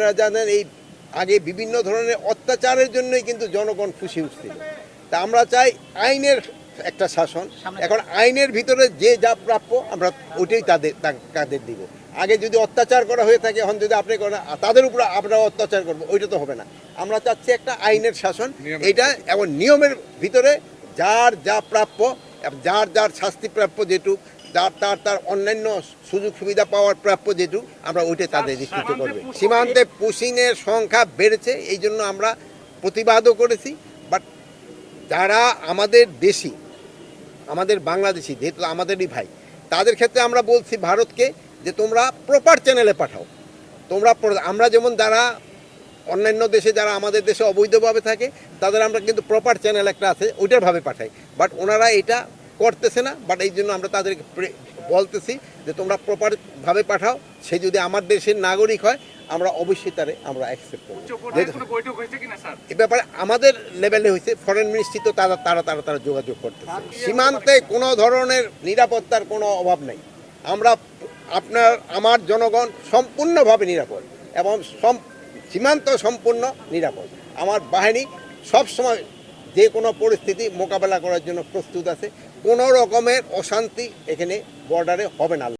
আপনারা জানেন এই আগে বিভিন্ন ধরনের অত্যাচারের জন্যই কিন্তু জনগণ খুশি উঠছিল তা আমরা চাই আইনের একটা শাসন। এখন আইনের ভিতরে যে যা প্রাপ্য আমরা ওইটাই তাদের তাদের দিব। আগে যদি অত্যাচার করা হয়ে থাকে এখন যদি আপনি করেন তাদের উপর আমরা অত্যাচার করব ওইটা তো হবে না। আমরা চাচ্ছি একটা আইনের শাসন। এটা এবং নিয়মের ভিতরে যার যা প্রাপ্য যার যার শাস্তি প্রাপ্য যেটুক যার তার তার অন্যান্য সুযোগ সুবিধা পাওয়ার প্রাপ্য যেটুক আমরা ওইটাই তাদের নিশ্চিত করবে। সীমান্তে পুশিনের সংখ্যা বেড়েছে এই জন্য আমরা প্রতিবাদও করেছি। বাট যারা আমাদের দেশি আমাদের বাংলাদেশি যেহেতু আমাদেরই ভাই তাদের ক্ষেত্রে আমরা বলছি ভারতকে যে তোমরা প্রপার চ্যানেলে পাঠাও। তোমরা আমরা যেমন যারা অন্যান্য দেশে যারা আমাদের দেশে অবৈধভাবে থাকে তাদের আমরা কিন্তু প্রপার চ্যানেল একটা আছে ওইটার ভাবে পাঠাই। বাট ওনারা এটা করতেছে না বাট এই জন্য আমরা তাদেরকে বলতেছি যে তোমরা প্রপার ভাবে পাঠাও। সে যদি আমার দেশের নাগরিক হয় আমরা অবশ্যই তারে আমরা অ্যাকসেপ্ট করব। এ ব্যাপারে আমাদের লেভেলে হয়েছে। ফরেন মিনিস্ট্রি তো তারা তারা তারা তারা যোগাযোগ করতেছে। সীমান্তে কোনো ধরনের নিরাপত্তার কোনো অভাব নেই। আমরা আপনার আমার জনগণ সম্পূর্ণভাবে নিরাপদ এবং সীমান্ত সম্পূর্ণ নিরাপদ। আমার বাহিনী সব সময় যে কোনো পরিস্থিতি মোকাবেলা করার জন্য প্রস্তুত আছে। কোনো রকমের অশান্তি এখানে বর্ডারে হবে না।